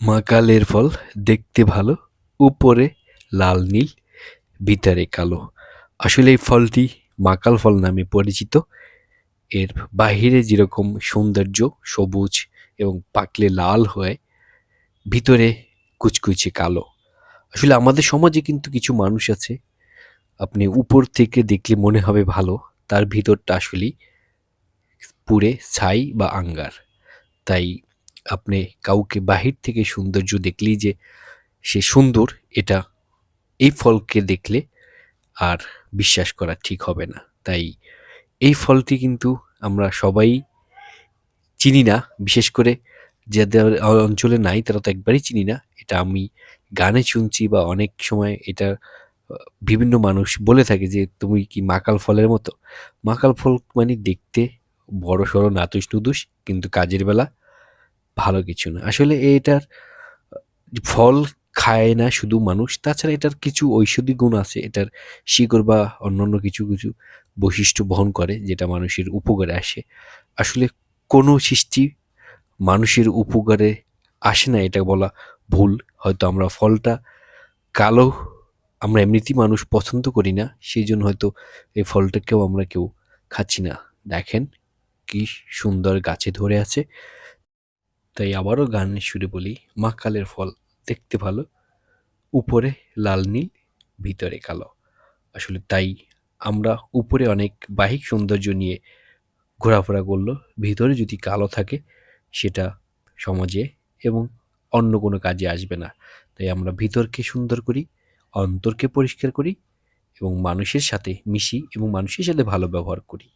মাকালের ফল দেখতে ভালো, উপরে লাল নীল, ভিতরে কালো। আসলে এই ফলটি মাকাল ফল নামে পরিচিত। এর বাহিরে যেরকম সৌন্দর্য সবুজ এবং পাকলে লাল হয়, ভিতরে কুচকুচে কালো। আসলে আমাদের সমাজে কিন্তু কিছু মানুষ আছে, আপনি উপর থেকে দেখলে মনে হবে ভালো, তার ভিতরটা আসলেই পুড়ে ছাই বা আঙ্গার। তাই আপনি কাউকে বাহির থেকে সৌন্দর্য দেখলেই যে সে সুন্দর, এটা এই ফলকে দেখলে আর বিশ্বাস করা ঠিক হবে না। তাই এই ফলটি কিন্তু আমরা সবাই চিনি না, বিশেষ করে যাদের অঞ্চলে নাই তারা তো একবারই চিনি না। এটা আমি গানে শুনছি বা অনেক সময় এটা বিভিন্ন মানুষ বলে থাকে যে, তুমি কি মাকাল ফলের মতো? মাকাল ফল মানে দেখতে বড় সড়ো নাতুস নুদুস কিন্তু কাজের বেলা ভালো কিছু না। আসলে এটার ফল খায় না শুধু মানুষ, তাছাড়া এটার কিছু ঔষধি গুণ আছে। এটার শিকড় বা অন্যান্য কিছু কিছু বৈশিষ্ট্য বহন করে যেটা মানুষের উপকারে আসে। আসলে কোনো সৃষ্টি মানুষের উপকারে আসে না, এটা বলা ভুল। হয়তো আমরা ফলটা কালো, আমরা এমনিতেই মানুষ পছন্দ করি না সেই জন্য হয়তো এই ফলটাকেও আমরা কেউ খাচ্ছি না। দেখেন কি সুন্দর গাছে ধরে আছে। তাই আবারও গানের সুরে বলি, মাকালের ফল দেখতে ভালো, উপরে লাল নীল, ভিতরে কালো। আসলে তাই আমরা উপরে অনেক বাহিক সৌন্দর্য নিয়ে ঘোরাফেরা করল, ভিতরে যদি কালো থাকে সেটা সমাজে এবং অন্য কোনো কাজে আসবে না। তাই আমরা ভিতরকে সুন্দর করি, অন্তরকে পরিষ্কার করি এবং মানুষের সাথে মিশি এবং মানুষের সাথে ভালো ব্যবহার করি।